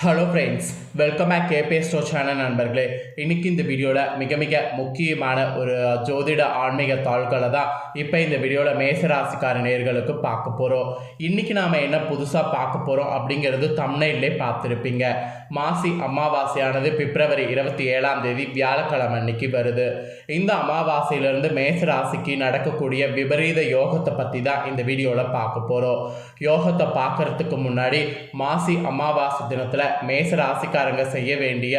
Hello friends welcome back கேபே ஸ்டோ channel நண்பர்களே. இன்னைக்கு இந்த வீடியோவில் மிக மிக முக்கியமான ஒரு ஜோதிட ஆன்மீக தாள்களை தான் இப்போ இந்த வீடியோவில் மேசராசிக்கார நேர்களுக்கு பார்க்க போகிறோம் இன்னைக்கு நாம் என்ன புதுசாக பார்க்க போகிறோம் அப்படிங்கிறது தமிழ்லே பார்த்துருப்பீங்க. மாசி அமாவாசையானது பிப்ரவரி இருபத்தி ஏழாம் தேதி வியாழக்கிழமை அன்னைக்கு வருது. இந்த அமாவாசையிலிருந்து மேசராசிக்கு நடக்கக்கூடிய விபரீத யோகத்தை பற்றி தான் இந்த வீடியோவில் பார்க்க போகிறோம் யோகத்தை பார்க்கறதுக்கு முன்னாடி மாசி அமாவாசை தினத்தில் மேச ராசிக்காரங்க செய்ய வேண்டிய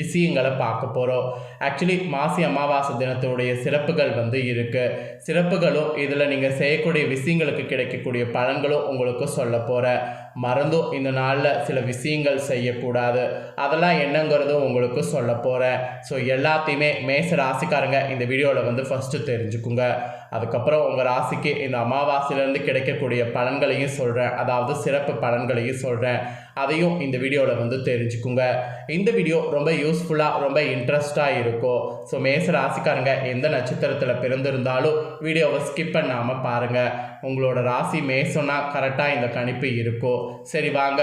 விஷயங்களை பார்க்க போகிறோம் ஆக்சுவலி மாசி அமாவாசை தினத்தினுடைய சிறப்புகள் வந்து இருக்குது சிறப்புகளும் இதில் நீங்கள் செய்யக்கூடிய விஷயங்களுக்கு கிடைக்கக்கூடிய பலன்களும் உங்களுக்கு சொல்ல போகிறேன் மறந்தும் இந்த நாளில் சில விஷயங்கள் செய்யக்கூடாது. அதெல்லாம் என்னங்கிறதும் உங்களுக்கு சொல்ல போகிறேன் ஸோ எல்லாத்தையுமே மேச ராசிக்காரங்க இந்த வீடியோவில் வந்து ஃபஸ்ட்டு தெரிஞ்சுக்குங்க. அதுக்கப்புறம் உங்கள் ராசிக்கு இந்த அமாவாசையிலேருந்து கிடைக்கக்கூடிய பலன்களையும் சொல்கிறேன் அதாவது சிறப்பு பலன்களையும் சொல்கிறேன் அதையும் இந்த வீடியோவில் வந்து தெரிஞ்சுக்குங்க. இந்த வீடியோ ரொம்ப யூஸ்ஃபுல்லாக ரொம்ப இன்ட்ரெஸ்டாக இருக்கும். ஸோ மேச ராசிக்காரங்க எந்த நட்சத்திரத்தில் பிறந்திருந்தாலும் வீடியோவை ஸ்கிப் பண்ணாமல் பாருங்கள் உங்களோட ராசி மேசம்னா கரெக்டாக இந்த கணிப்பு இருக்கும். சரி வாங்க.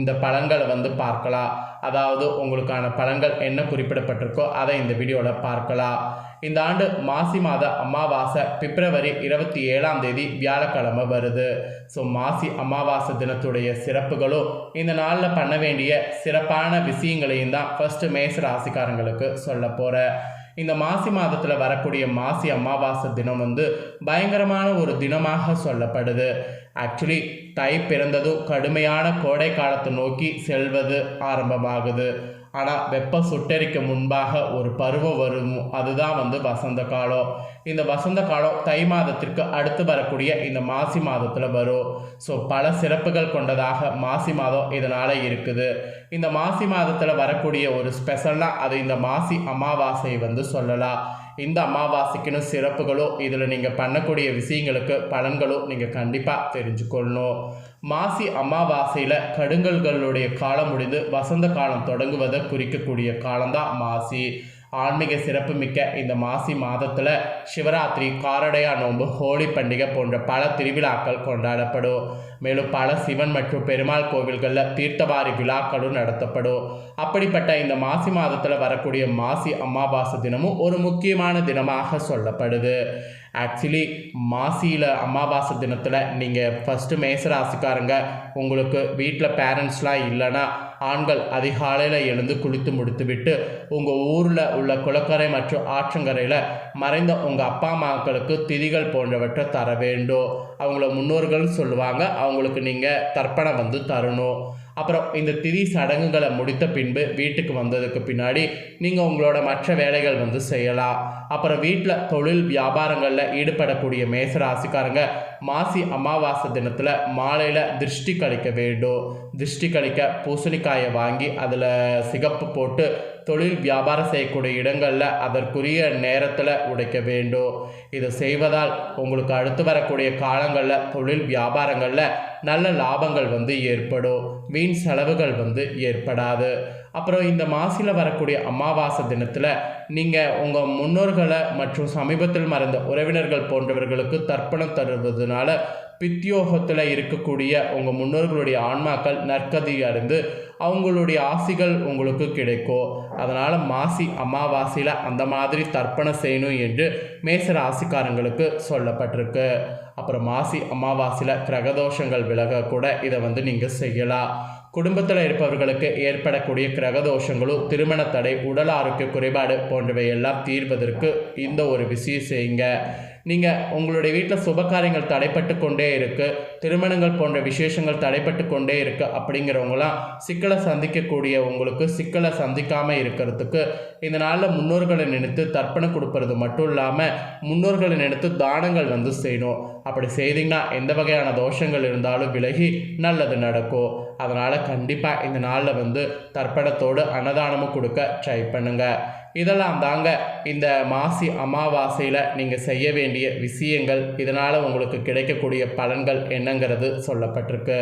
இந்த பலன்களை வந்து பார்க்கலாம். அதாவது உங்களுக்கான பலன்கள் என்ன குறிப்பிடப்பட்டிருக்கோ அதை இந்த வீடியோவில் பார்க்கலாம். இந்த ஆண்டு மாசி மாத அமாவாசை பிப்ரவரி இருபத்தி ஏழாம் தேதி வியாழக்கிழமை வருது. ஸோ மாசி அமாவாசை தினத்துடைய சிறப்புகளும் இந்த நாளில் பண்ண வேண்டிய சிறப்பான விஷயங்களையும் தான் ஃபஸ்ட்டு மேச ராசிக்காரங்களுக்கு சொல்ல போகிறேன் இந்த மாசி மாதத்தில் வரக்கூடிய மாசி அமாவாசை தினம் வந்து பயங்கரமான ஒரு தினமாக சொல்லப்படுது. ஆக்சுவலி தை பிறந்ததும் கடுமையான கோடை காலத்தை நோக்கி செல்வது ஆரம்பமாகுது. ஆனால் வெப்ப சுட்டரிக்க முன்பாக ஒரு பருவம் வரும் அதுதான் வந்து வசந்த காலம். இந்த வசந்த காலம் தை மாதத்திற்கு அடுத்து வரக்கூடிய இந்த மாசி மாதத்தில் வரும். ஸோ பல சிறப்புகள் கொண்டதாக மாசி மாதம் இதனால் இருக்குது. இந்த மாசி மாதத்தில் வரக்கூடிய ஒரு ஸ்பெஷல்னால் அது இந்த மாசி அமாவாசை வந்து சொல்லலாம். இந்த அமாவாசைக்குன்னு சிறப்புகளும் இதில் நீங்கள் பண்ணக்கூடிய விஷயங்களுக்கு பலன்களும் நீங்கள் கண்டிப்பாக தெரிஞ்சுக்கொள்ளணும். மாசி அமாவாசையில் கடுங்கல்களுடைய காலம் முடிந்து வசந்த காலம் தொடங்குவதை குறிக்கக்கூடிய காலம்தான் மாசி. ஆன்மீக சிறப்புமிக்க இந்த மாசி மாதத்தில் சிவராத்திரி காரடையா நோன்பு ஹோலி பண்டிகை போன்ற பல திருவிழாக்கள் கொண்டாடப்படும். மேலும் பல சிவன் மற்றும் பெருமாள் கோவில்களில் தீர்த்தவாரி விழாக்களும் நடத்தப்படும். அப்படிப்பட்ட இந்த மாசி மாதத்தில் வரக்கூடிய மாசி அமாவாசை தினமும் ஒரு முக்கியமான தினமாக சொல்லப்படுது. ஆக்சுவலி மாசியில் அமாவாசை தினத்தில் நீங்கள் ஃபஸ்ட்டு மேசராசிக்காரங்க உங்களுக்கு வீட்டில் பேரண்ட்ஸ்லாம் இல்லைன்னா ஆண்கள் அதிகாலையில் எழுந்து குளித்து முடித்துவிட்டு உங்கள் ஊரில் உள்ள குளக்கரை மற்றும் ஆற்றங்கரையில் மறைந்த உங்கள் அப்பா அம்மாக்களுக்கு திதிகள் போன்றவற்றை தர வேண்டும். அவங்கள முன்னோர்கள் சொல்லுவாங்க. அவங்களுக்கு நீங்கள் தர்ப்பணம் வந்து தரணும். அப்புறம் இந்த திதி சடங்குகளை முடித்த பின்பு வீட்டுக்கு வந்ததுக்கு பின்னாடி நீங்கள் உங்களோட மற்ற வேலைகள் வந்து செய்யலாம். அப்புறம் வீட்டில் தொழில் வியாபாரங்களில் ஈடுபடக்கூடிய மேச ராசிக்காரங்க மாசி அமாவாசை தினத்தில் மாலையில் திருஷ்டி கழிக்க வேண்டும். திருஷ்டி கழிக்க பூசணிக்காயை வாங்கி அதில் சிகப்பு போட்டு தொழில் வியாபாரம் செய்யக்கூடிய இடங்களில் அதற்குரிய நேரத்தில் உடைக்க வேண்டும். இதை செய்வதால் உங்களுக்கு அடுத்து வரக்கூடிய காலங்களில் தொழில் வியாபாரங்களில் நல்ல லாபங்கள் வந்து ஏற்படும். வீண் செலவுகள் வந்து ஏற்படாது. அப்புறம் இந்த மாசியில் வரக்கூடிய அமாவாசை தினத்தில் நீங்கள் உங்கள் முன்னோர்களை மற்றும் சமீபத்தில் மறைந்த உறவினர்கள் போன்றவர்களுக்கு தர்ப்பணம் தருவதனால பித்தியோகத்தில் இருக்கக்கூடிய உங்கள் முன்னோர்களுடைய ஆன்மாக்கள் நற்கதி அடைந்து அவங்களுடைய ஆசிகள் உங்களுக்கு கிடைக்கும். அதனால் மாசி அமாவாசையில் அந்த மாதிரி தர்ப்பணம் செய்யணும் என்று மேச ராசிக்காரங்களுக்கு சொல்லப்பட்டிருக்கு. அப்புறம் மாசி அமாவாசையில் கிரகதோஷங்கள் விலக கூட இதை வந்து நீங்கள் செய்யலாம். குடும்பத்தில் இருப்பவர்களுக்கு ஏற்படக்கூடிய கிரகதோஷங்களும் திருமண தடை உடல் ஆரோக்கிய குறைபாடு போன்றவை எல்லாம் தீர்வதற்கு இந்த ஒரு விஷயம் செய்யுங்க. நீங்கள் உங்களுடைய வீட்டில் சுபகாரியங்கள் தடைப்பட்டு கொண்டே இருக்கு திருமணங்கள் போன்ற விசேஷங்கள் தடைப்பட்டு கொண்டே இருக்கு அப்படிங்கிறவங்களாம் சிக்கலை சந்திக்கக்கூடிய உங்களுக்கு சிக்கலை சந்திக்காமல் இருக்கிறதுக்கு இந்த நாளில் முன்னோர்களை நினைத்து தர்ப்பணம் கொடுக்கறது மட்டும் இல்லாமல் முன்னோர்களை நினைத்து தானங்கள் வந்து செய்யணும். அப்படி செய்தீங்கன்னா எந்த வகையான தோஷங்கள் இருந்தாலும் விலகி நல்லது நடக்கும். அதனால் கண்டிப்பாக இந்த நாளில் வந்து தர்ப்பணத்தோடு அன்னதானமும் கொடுக்க ட்ரை பண்ணுங்கள் இதெல்லாம் தாங்க இந்த மாசி அமாவாசையில் நீங்கள் செய்ய வேண்டிய விஷயங்கள். இதனால் உங்களுக்கு கிடைக்கக்கூடிய பலன்கள் என்னங்கிறது சொல்லப்பட்டிருக்கு.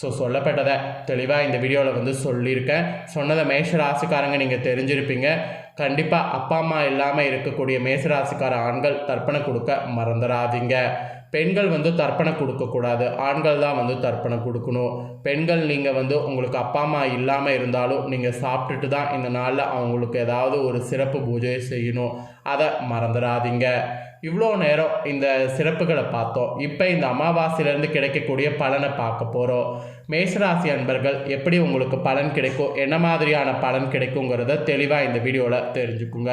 ஸோ சொல்லப்பட்டதை தெளிவாக இந்த வீடியோவில் வந்து சொல்லியிருக்கேன். சொன்னதை மேஷ ராசிக்காரங்க நீங்கள் தெரிஞ்சிருப்பீங்க. கண்டிப்பாக அப்பா அம்மா இல்லாமல் இருக்கக்கூடிய மேசராசிக்கார ஆண்கள் தர்ப்பணம் கொடுக்க மறந்துடாதீங்க பெண்கள் வந்து தர்ப்பணம் கொடுக்கக்கூடாது ஆண்கள் தான் வந்து தர்ப்பணம் கொடுக்கணும். பெண்கள் நீங்கள் வந்து உங்களுக்கு அப்பா அம்மா இல்லாமல் இருந்தாலும் நீங்கள் சாப்பிட்டுட்டு தான் இந்த நாளில் அவங்களுக்கு ஏதாவது ஒரு சிறப்பு பூஜை செய்யணும். அதை மறந்துடாதீங்க இவ்வளோ நேரம் இந்த சிறப்புகளை பார்த்தோம். இப்போ இந்த அமாவாசையிலேருந்து கிடைக்கக்கூடிய பலனை பார்க்க போகிறோம் மேசராசி அன்பர்கள் எப்படி உங்களுக்கு பலன் கிடைக்கும்? என்ன மாதிரியான பலன் கிடைக்குங்கிறத தெளிவாக இந்த வீடியோவில் தெரிஞ்சுக்குங்க.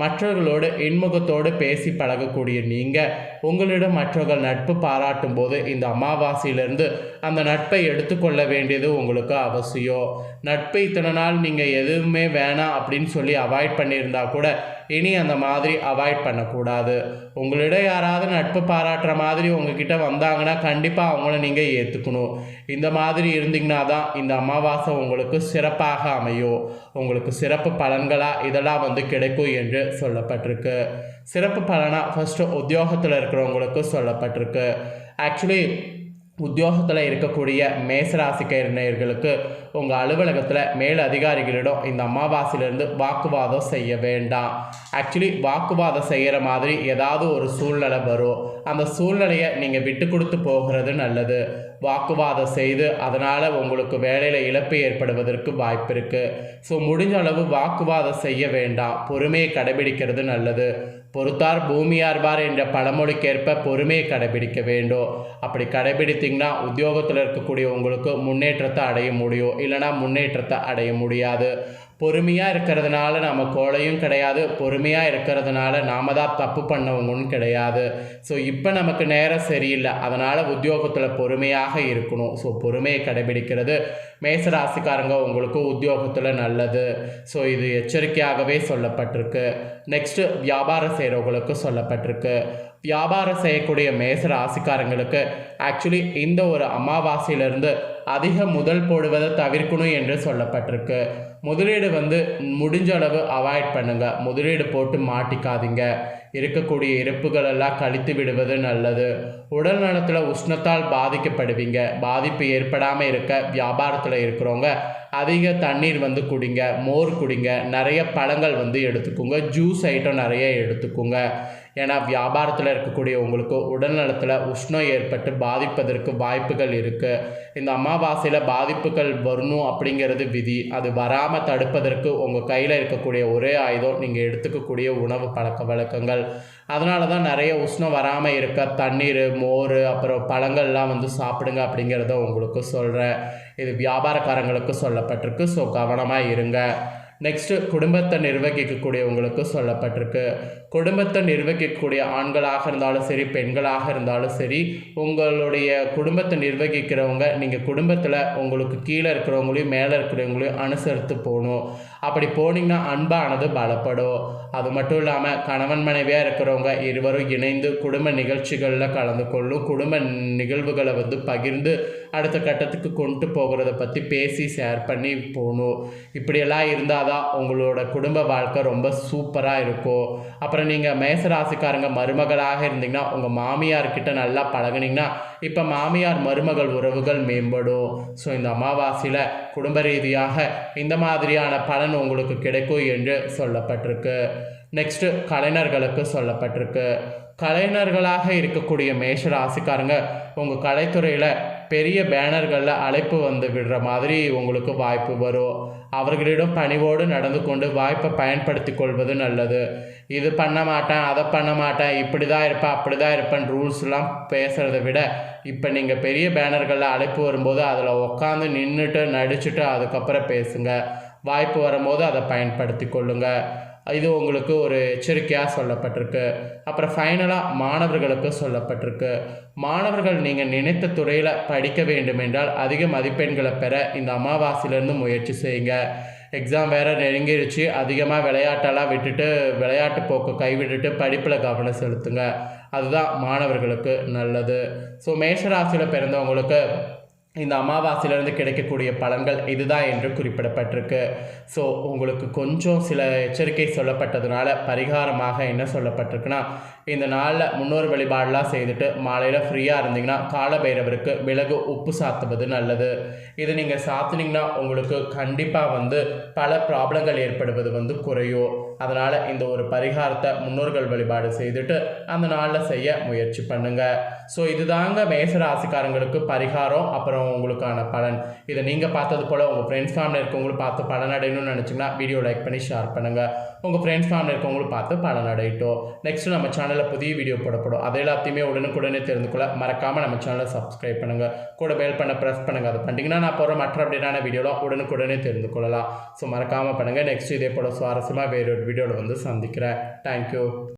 மற்றவர்களோடு இன்முகத்தோடு பேசி பழகக்கூடிய நீங்கள் உங்களிடம் மற்றவர்கள் நட்பு பாராட்டும் போது இந்த அமாவாசையிலிருந்து அந்த நட்பை எடுத்துக்கொள்ள வேண்டியது உங்களுக்கு அவசியம். நட்பை இத்தனை நாள் நீங்கள் எதுவுமே வேணாம் அப்படின்னு சொல்லி அவாய்ட் பண்ணியிருந்தா கூட இனி அந்த மாதிரி அவாய்ட் பண்ணக்கூடாது. உங்களிடம் யாராவது நட்பு பாராட்டுற மாதிரி உங்ககிட்ட வந்தாங்கன்னா கண்டிப்பாக அவங்கள நீங்கள் ஏற்றுக்கணும் இந்த மாதிரி இருந்தீங்கன்னா தான் இந்த அமாவாசை உங்களுக்கு சிறப்பாக அமையும். உங்களுக்கு சிறப்பு பலன்களாக இதெல்லாம் வந்து கிடைக்கும் என்று சொல்லப்பட்டிருக்கு. சிறப்பு பலனாக ஃபஸ்ட்டு உத்தியோகத்தில் இருக்கிறவங்களுக்கு சொல்லப்பட்டிருக்கு. ஆக்சுவலி உத்தியோகத்தில் இருக்கக்கூடிய மேசராசிக்கர்களுக்கு உங்கள் அலுவலகத்தில் மேல் அதிகாரிகளிடம் இந்த அமாவாசையிலேருந்து வாக்குவாதம் செய்ய வேண்டாம். ஆக்சுவலி வாக்குவாதம் செய்கிற மாதிரி ஏதாவது ஒரு சூழ்நிலை வரும். அந்த சூழ்நிலையை நீங்கள் விட்டு கொடுத்து போகிறது நல்லது. வாக்குவாதம் செய்து அதனால் உங்களுக்கு வேலையில் இழப்பு ஏற்படுவதற்கு வாய்ப்பு இருக்குது ஸோ முடிஞ்ச அளவு வாக்குவாதம் செய்ய வேண்டாம். பொறுமையை கடைபிடிக்கிறது நல்லது. பொறுத்தார் பூமியார்பார் என்ற பழமொழிக்கேற்ப பொறுமையை கடைபிடிக்க வேண்டும். அப்படி கடைபிடித்தீங்கன்னா உத்தியோகத்தில் இருக்கக்கூடிய உங்களுக்கு முன்னேற்றத்தை அடைய முடியும். இல்லைனா முன்னேற்றத்தை அடைய முடியாது. பொறுமையாக இருக்கிறதுனால நம்ம கோழையும் கிடையாது. பொறுமையாக இருக்கிறதுனால நாம தான் தப்பு பண்ணவங்கன்னு கிடையாது. ஸோ இப்போ நமக்கு நேரம் சரியில்லை. அதனால் உத்தியோகத்தில் பொறுமையாக இருக்கணும். ஸோ பொறுமையை கடைபிடிக்கிறது மேசராசிக்காரங்க உங்களுக்கு உத்தியோகத்தில் நல்லது. ஸோ இது எச்சரிக்கையாகவே சொல்லப்பட்டிருக்கு. நெக்ஸ்ட்டு வியாபாரம் செய்கிறவங்களுக்கு சொல்லப்பட்டிருக்கு. வியாபாரம் செய்யக்கூடிய மேச ராசிக்காரங்களுக்கு ஆக்சுவலி இந்த ஒரு அமாவாசையிலிருந்து அதிக முதல் போடுவதை தவிர்க்கணும் என்று சொல்லப்பட்டிருக்கு. முதலீடு வந்து முடிஞ்ச அளவு அவாய்ட் பண்ணுங்கள் முதலீடு போட்டு மாட்டிக்காதீங்க. இருக்கக்கூடிய இருப்புகள் எல்லாம் கழித்து விடுவது நல்லது. உடல் நலத்தில் உஷ்ணத்தால் பாதிக்கப்படுவீங்க. பாதிப்பு ஏற்படாமல் இருக்க வியாபாரத்தில் இருக்கிறவங்க அதிக தண்ணீர் வந்து குடிங்க மோர் குடிங்க நிறைய பழங்கள் வந்து எடுத்துக்கோங்க. ஜூஸ் ஐட்டம் நிறைய எடுத்துக்கோங்க. ஏன்னா வியாபாரத்தில் இருக்கக்கூடிய உங்களுக்கு உடல் நலத்தில் உஷ்ணம் ஏற்பட்டு பாதிப்பதற்கு வாய்ப்புகள் இருக்குது இந்த அமாவாசையில் பாதிப்புகள் வரணும் அப்படிங்கிறது விதி. அது வராமல் தடுப்பதற்கு உங்கள் கையில் இருக்கக்கூடிய ஒரே ஆயுதம். நீங்கள் எடுத்துக்கக்கூடிய உணவு பழக்க வழக்கங்கள். அதனால தான் நிறைய உஷ்ணம் வராமல் இருக்க தண்ணீர் மோர் அப்புறம் பழங்கள்லாம் வந்து சாப்பிடுங்க அப்படிங்கிறத உங்களுக்கு சொல்கிறேன் இது வியாபாரக்காரங்களுக்கு சொல்லப்பட்டிருக்கு. ஸோ கவனமாக இருங்க. நெக்ஸ்ட்டு குடும்பத்தை நிர்வகிக்கக்கூடியவங்களுக்கு சொல்லப்பட்டிருக்கு. குடும்பத்தை நிர்வகிக்கக்கூடிய ஆண்களாக இருந்தாலும் சரி பெண்களாக இருந்தாலும் சரி உங்களுடைய குடும்பத்தை நிர்வகிக்கிறவங்க நீங்கள் குடும்பத்தில் உங்களுக்கு கீழே இருக்கிறவங்களையும் மேலே இருக்கிறவங்களையும் அனுசரித்து போகணும். அப்படி போனீங்கன்னா அன்பானது பலப்படும். அது மட்டும் இல்லாமல் கணவன் மனைவியாக இருக்கிறவங்க இருவரும் இணைந்து குடும்ப நிகழ்ச்சிகளில் கலந்து கொள்ளும் குடும்ப நிகழ்வுகளை வந்து பகிர்ந்து அடுத்த கட்டத்துக்கு கொண்டு போகிறத பற்றி பேசி ஷேர் பண்ணி போகணும். இப்படியெல்லாம் இருந்தால் தான் உங்களோட குடும்ப வாழ்க்கை ரொம்ப சூப்பராக இருக்கும். அப்புறம் நீங்கள் மேசராசிக்காரங்க மருமகளாக இருந்தீங்கன்னா உங்கள் மாமியார்கிட்ட நல்லா பழகுனீங்கன்னா இப்போ மாமியார் மருமகள் உறவுகள் மேம்படும். ஸோ இந்த அமாவாசையில் குடும்ப ரீதியாக இந்த மாதிரியான பலன் உங்களுக்கு கிடைக்கும் என்று சொல்லப்பட்டிருக்கு. நெக்ஸ்ட்டு கலைஞர்களுக்கு சொல்லப்பட்டிருக்கு. கலைஞர்களாக இருக்கக்கூடிய மேஷ ராசிக்காரங்க உங்கள் கலைத்துறையில் பெரிய பேனர்களில் அழைப்பு வந்து விடுற மாதிரி உங்களுக்கு வாய்ப்பு வரும். அவர்களிடம் பணிவோடு நடந்து கொண்டு வாய்ப்பை பயன்படுத்தி கொள்வது நல்லது. இது பண்ண மாட்டேன் அதை பண்ண மாட்டேன் இப்படி தான் இருப்பேன் அப்படி தான் இருப்பேன் ரூல்ஸ்லாம் பேசுகிறத விட இப்போ நீங்கள் பெரிய பேனர்களில் அழைப்பு வரும்போது அதில் உட்காந்து நின்றுட்டு நடிச்சுட்டு அதுக்கப்புறம் பேசுங்க. வாய்ப்பு வரும்போது அதை பயன்படுத்தி கொள்ளுங்கள் இது உங்களுக்கு ஒரு எச்சரிக்கையாக சொல்லப்பட்டிருக்கு. அப்புறம் ஃபைனலாக மாணவர்களுக்கு சொல்லப்பட்டிருக்கு. மாணவர்கள் நீங்கள் நினைத்த துறையில் படிக்க வேண்டுமென்றால் அதிக மதிப்பெண்களை பெற இந்த அமாவாசையிலேருந்து முயற்சி செய்யுங்க. எக்ஸாம் வேறு நெருங்கிருச்சு. அதிகமாக விளையாட்டெல்லாம் விட்டுட்டு விளையாட்டு போக்கு கைவிட்டுட்டு படிப்பில் கவனம் செலுத்துங்க. அதுதான் மாணவர்களுக்கு நல்லது. ஸோ மேஷராசியில் பிறந்தவங்களுக்கு இந்த அமாவாசையிலிருந்து கிடைக்கக்கூடிய பலன்கள் இதுதான் என்று குறிப்பிடப்பட்டிருக்கு. ஸோ உங்களுக்கு கொஞ்சம் சில எச்சரிக்கை சொல்லப்பட்டதுனால பரிகாரமாக என்ன சொல்லப்பட்டிருக்குன்னா இந்த நாளில் முன்னோர் வழிபாடெலாம் செய்துட்டு மாலையில் ஃப்ரீயாக இருந்தீங்கன்னா காலபைரவருக்கு மிளகு உப்பு சாத்துவது நல்லது. இது நீங்கள் சாத்துனீங்கன்னா உங்களுக்கு கண்டிப்பாக வந்து பல ப்ராப்ளங்கள் ஏற்படுவது வந்து குறையும். அதனால் இந்த ஒரு பரிகாரத்தை முன்னோர்கள் வழிபாடு செய்துட்டு அந்த நாளில் செய்ய முயற்சி பண்ணுங்கள் ஸோ இதுதாங்க மேச ராசிக்காரங்களுக்கு பரிகாரம் அப்புறம் உங்களுக்கான பலன். இதை நீங்கள் பார்த்தது போல் உங்கள் ஃப்ரெண்ட்ஸ் ஃபேமிலி இருக்கவங்களும் பார்த்து பலன் அடையணும்னு நினச்சிங்கன்னா வீடியோ லைக் பண்ணி ஷேர் பண்ணுங்கள் உங்கள் ஃப்ரெண்ட்ஸ் ஃபேமிலி இருக்கவங்களும் பார்த்து பலன் அடையிட்டோம். நெக்ஸ்ட்டு நம்ம சேனலில் புதிய வீடியோ போடப்படும். அதை எல்லாத்தையுமே உடனுக்குடனே தெரிந்து கொள்ள மறக்காமல் நம்ம சேனலை சப்ஸ்கிரைப் பண்ணுங்கள் கூட பெல் பண்ண ப்ரெஸ் பண்ணுங்கள் அதை பண்ணிட்டீங்கன்னா நான் போகிற மற்ற அப்டேட்டான வீடியோலாம் உடனுக்குடனே தெரிந்து கொள்ளலாம் ஸோ மறக்காமல் பண்ணுங்கள் நெக்ஸ்ட் இதே போல் சுவாரஸ்யமாக வேறு ஒரு வீடியோவில் வந்து சந்திக்கிறேன். தேங்க்யூ